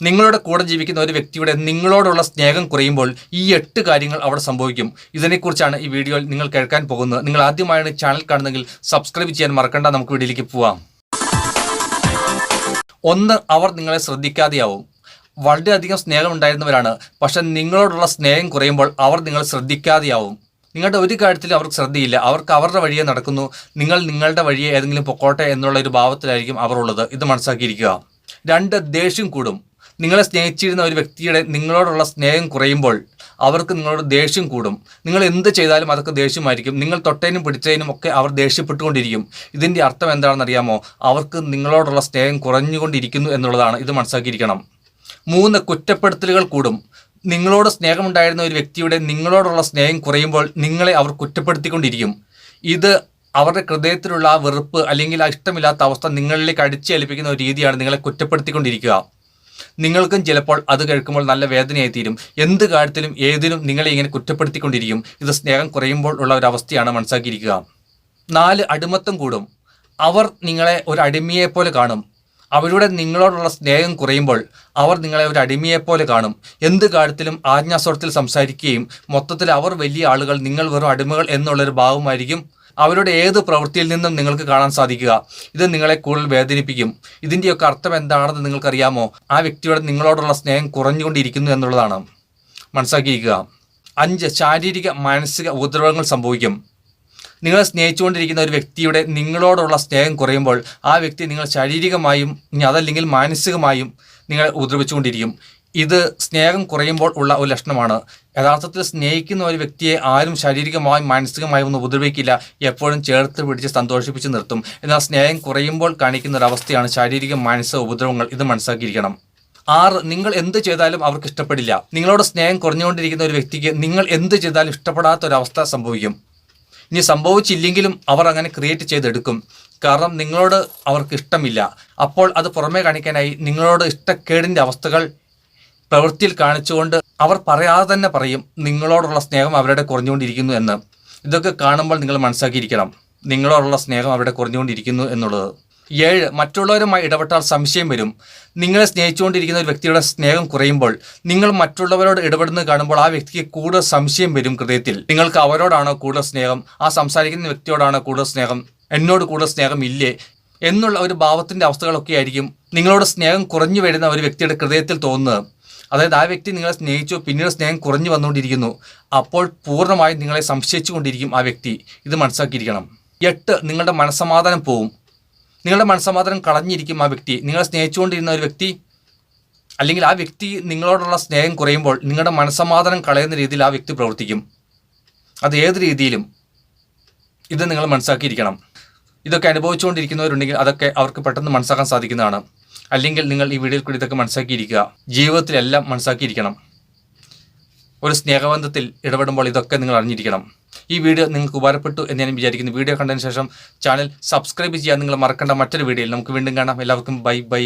നിങ്ങളുടെ കൂടെ ജീവിക്കുന്ന ഒരു വ്യക്തിയുടെ നിങ്ങളോടുള്ള സ്നേഹം കുറയുമ്പോൾ ഈ എട്ട് കാര്യങ്ങൾ അവിടെ സംഭവിക്കും. ഇതിനെക്കുറിച്ചാണ് ഈ വീഡിയോയിൽ നിങ്ങൾ കേൾക്കാൻ പോകുന്നത്. നിങ്ങൾ ആദ്യമായാണ് ചാനൽ കാണുന്നതെങ്കിൽ സബ്സ്ക്രൈബ് ചെയ്യാൻ മറക്കണ്ട. നമുക്ക് വീഡിയോയിലേക്ക് പോവാം. ഒന്ന് അവർ നിങ്ങളെ ശ്രദ്ധിക്കാതെയാവും. വളരെയധികം സ്നേഹം ഉണ്ടായിരുന്നവരാണ്. പക്ഷെ നിങ്ങളോടുള്ള സ്നേഹം കുറയുമ്പോൾ അവർ നിങ്ങളെ ശ്രദ്ധിക്കാതെയാവും. നിങ്ങളുടെ ഒരു കാര്യത്തിലും അവർക്ക് ശ്രദ്ധയില്ല. അവർക്ക് അവരുടെ വഴിയെ നടക്കുന്നു. നിങ്ങൾ നിങ്ങളുടെ വഴിയെ ഏതെങ്കിലും പൊക്കോട്ടെ എന്നുള്ള ഒരു ഭാവത്തിലായിരിക്കും അവർ ഉള്ളത്. ഇത് മനസ്സാക്കിയിരിക്കുക രണ്ട് ദേഷ്യം കൂടും. നിങ്ങളെ സ്നേഹിച്ചിരുന്ന ഒരു വ്യക്തിയുടെ നിങ്ങളോടുള്ള സ്നേഹം കുറയുമ്പോൾ അവർക്ക് നിങ്ങളോട് ദേഷ്യം കൂടും. നിങ്ങൾ എന്ത് ചെയ്താലും അതൊക്കെ ദേഷ്യമായിരിക്കും. നിങ്ങൾ തൊട്ടതിനും പിടിച്ചതിനും ഒക്കെ അവർ ദേഷ്യപ്പെട്ടുകൊണ്ടിരിക്കും. ഇതിന്റെ അർത്ഥം എന്താണെന്ന് അറിയാമോ? അവർക്ക് നിങ്ങളോടുള്ള സ്നേഹം കുറഞ്ഞുകൊണ്ടിരിക്കുന്നു എന്നുള്ളതാണ്. ഇത് മനസ്സിലാക്കിയിരിക്കണം. മൂന്ന് കുറ്റപ്പെടുത്തലുകൾ കൂടും. നിങ്ങളോട് സ്നേഹമുണ്ടായിരുന്ന ഒരു വ്യക്തിയുടെ നിങ്ങളോടുള്ള സ്നേഹം കുറയുമ്പോൾ നിങ്ങളെ അവർ കുറ്റപ്പെടുത്തിക്കൊണ്ടിരിക്കും. ഇത് അവരുടെ ഹൃദയത്തിലുള്ള ആ വെറുപ്പ് അല്ലെങ്കിൽ ആ ഇഷ്ടമില്ലാത്ത അവസ്ഥ നിങ്ങളിലേക്ക് അടിച്ചേൽപ്പിക്കുന്ന ഒരു രീതിയാണ് നിങ്ങളെ കുറ്റപ്പെടുത്തിക്കൊണ്ടിരിക്കുക. നിങ്ങൾക്കും ചിലപ്പോൾ അത് കേൾക്കുമ്പോൾ നല്ല വേദനയായി തീരും എന്ത് കാര്യത്തിലും ഏതിനും നിങ്ങളെ ഇങ്ങനെ കുറ്റപ്പെടുത്തിക്കൊണ്ടിരിക്കും. ഇത് സ്നേഹം കുറയുമ്പോൾ ഉള്ള ഒരു അവസ്ഥയാണ് മനസ്സാക്കിയിരിക്കുക നാല് അടിമത്തം കൂടും. അവർ നിങ്ങളെ ഒരു അടിമയെപ്പോലെ കാണും. അവരുടെ നിങ്ങളോടുള്ള സ്നേഹം കുറയുമ്പോൾ അവർ നിങ്ങളെ ഒരു അടിമയെപ്പോലെ കാണും. എന്ത് കാര്യത്തിലും ആജ്ഞാസ്വരത്തിൽ സംസാരിക്കുകയും മൊത്തത്തിൽ അവർ വലിയ ആളുകൾ നിങ്ങൾ വെറും അടിമകൾ എന്നുള്ളൊരു ഭാവമായിരിക്കും അവരുടെ ഏത് പ്രവൃത്തിയിൽ നിന്നും നിങ്ങൾക്ക് കാണാൻ സാധിക്കുക. ഇത് നിങ്ങളെ കൂടുതൽ വേദനിപ്പിക്കും. ഇതിന്റെയൊക്കെ അർത്ഥം എന്താണെന്ന് നിങ്ങൾക്കറിയാമോ? ആ വ്യക്തിയുടെ നിങ്ങളോടുള്ള സ്നേഹം കുറഞ്ഞുകൊണ്ടിരിക്കുന്നു എന്നുള്ളതാണ്. മനസ്സിലാക്കിയിരിക്കുക. അഞ്ച് ശാരീരിക മാനസിക ഉപദ്രവങ്ങൾ സംഭവിക്കും. നിങ്ങളെ സ്നേഹിച്ചുകൊണ്ടിരിക്കുന്ന ഒരു വ്യക്തിയുടെ നിങ്ങളോടുള്ള സ്നേഹം കുറയുമ്പോൾ ആ വ്യക്തി നിങ്ങൾ ശാരീരികമായും ഇനി അതല്ലെങ്കിൽ മാനസികമായും നിങ്ങളെ ഉപദ്രവിച്ചുകൊണ്ടിരിക്കും. ഇത് സ്നേഹം കുറയുമ്പോൾ ഉള്ള ഒരു ലക്ഷണമാണ്. യഥാർത്ഥത്തിൽ സ്നേഹിക്കുന്ന ഒരു വ്യക്തിയെ ആരും ശാരീരികമായും മാനസികമായും ഒന്നും ഉപദ്രവിക്കില്ല. എപ്പോഴും ചേർത്ത് പിടിച്ച് സന്തോഷിപ്പിച്ച് നിർത്തും. എന്നാൽ സ്നേഹം കുറയുമ്പോൾ കാണിക്കുന്ന ഒരു അവസ്ഥയാണ് ശാരീരിക മാനസിക ഉപദ്രവങ്ങൾ ഇത് മനസ്സിലാക്കിയിരിക്കണം. ആറ് നിങ്ങൾ എന്ത് ചെയ്താലും അവർക്ക് ഇഷ്ടപ്പെടില്ല. നിങ്ങളോട് സ്നേഹം കുറഞ്ഞുകൊണ്ടിരിക്കുന്ന ഒരു വ്യക്തിക്ക് നിങ്ങൾ എന്ത് ചെയ്താലും ഇഷ്ടപ്പെടാത്ത ഒരു അവസ്ഥ സംഭവിക്കും. ഇനി സംഭവിച്ചില്ലെങ്കിലും അവർ അങ്ങനെ ക്രിയേറ്റ് ചെയ്തെടുക്കും. കാരണം നിങ്ങളോട് അവർക്ക് ഇഷ്ടമില്ല. അപ്പോൾ അത് പുറമേ കാണിക്കാനായി നിങ്ങളോട് ഇഷ്ടക്കേടിന്റെ അവസ്ഥകൾ പ്രവൃത്തിയിൽ കാണിച്ചുകൊണ്ട് അവർ പറയാതെ തന്നെ പറയും നിങ്ങളോടുള്ള സ്നേഹം അവരുടെ കുറഞ്ഞുകൊണ്ടിരിക്കുന്നു എന്ന്. ഇതൊക്കെ കാണുമ്പോൾ നിങ്ങൾ മനസ്സിലാക്കിയിരിക്കണം നിങ്ങളോടുള്ള സ്നേഹം അവരുടെ കുറഞ്ഞുകൊണ്ടിരിക്കുന്നു എന്നുള്ളത്. ഏഴ് മറ്റുള്ളവരുമായി ഇടപെട്ടാൽ സംശയം വരും. നിങ്ങളെ സ്നേഹിച്ചുകൊണ്ടിരിക്കുന്ന ഒരു വ്യക്തിയുടെ സ്നേഹം കുറയുമ്പോൾ നിങ്ങൾ മറ്റുള്ളവരോട് ഇടപെടുന്നത് കാണുമ്പോൾ ആ വ്യക്തിക്ക് കൂടുതൽ സംശയം വരും ഹൃദയത്തിൽ. നിങ്ങൾക്ക് അവരോടാണോ കൂടുതൽ സ്നേഹം? ആ സംസാരിക്കുന്ന വ്യക്തിയോടാണോ കൂടുതൽ സ്നേഹം? എന്നോട് കൂടുതൽ സ്നേഹം ഇല്ലേ? എന്നുള്ള ഒരു ഭാവത്തിന്റെ അവസ്ഥകളൊക്കെ ആയിരിക്കും നിങ്ങളോട് സ്നേഹം കുറഞ്ഞു വരുന്ന ഒരു വ്യക്തിയുടെ ഹൃദയത്തിൽ തോന്നുന്നത്. അതായത് ആ വ്യക്തി നിങ്ങളെ സ്നേഹിച്ചു പിന്നീട് സ്നേഹം കുറഞ്ഞു വന്നുകൊണ്ടിരിക്കുന്നു. അപ്പോൾ പൂർണമായും നിങ്ങളെ സംശയിച്ചുകൊണ്ടിരിക്കും ആ വ്യക്തി. ഇത് മനസ്സിലാക്കിയിരിക്കണം. എട്ട് നിങ്ങളുടെ മനസ്സമാധാനം പോവും. നിങ്ങളുടെ മനസ്സമാധാനം കളഞ്ഞിരിക്കും ആ വ്യക്തി. നിങ്ങളെ സ്നേഹിച്ചുകൊണ്ടിരുന്ന ഒരു വ്യക്തി അല്ലെങ്കിൽ ആ വ്യക്തി നിങ്ങളോടുള്ള സ്നേഹം കുറയുമ്പോൾ നിങ്ങളുടെ മനസ്സമാധാനം കളയുന്ന രീതിയിൽ ആ വ്യക്തി പ്രവർത്തിക്കും. അത് ഏത് രീതിയിലും ഇത് നിങ്ങൾ മനസ്സാക്കിയിരിക്കണം ഇതൊക്കെ അനുഭവിച്ചുകൊണ്ടിരിക്കുന്നവരുണ്ടെങ്കിൽ അതൊക്കെ അവർക്ക് പെട്ടെന്ന് മനസ്സിലാക്കാൻ സാധിക്കുന്നതാണ്. അല്ലെങ്കിൽ നിങ്ങൾ ഈ വീഡിയോയിൽ കൂടി ഇതൊക്കെ മനസ്സാക്കിയിരിക്കുക ജീവിതത്തിലെല്ലാം മനസ്സാക്കിയിരിക്കണം ഒരു സ്നേഹബന്ധത്തിൽ ഇടപെടുമ്പോൾ ഇതൊക്കെ നിങ്ങൾ അറിഞ്ഞിരിക്കണം. ഈ വീഡിയോ നിങ്ങൾക്ക് ഉപകാരപ്പെട്ടു എന്ന് ഞാൻ വിചാരിക്കുന്നു. വീഡിയോ കണ്ടതിന് ശേഷം ചാനൽ സബ്സ്ക്രൈബ് ചെയ്യാൻ നിങ്ങൾ മറക്കേണ്ട മറ്റൊരു വീഡിയോയിൽ നമുക്ക് വീണ്ടും കാണാം. എല്ലാവർക്കും ബൈ ബൈ.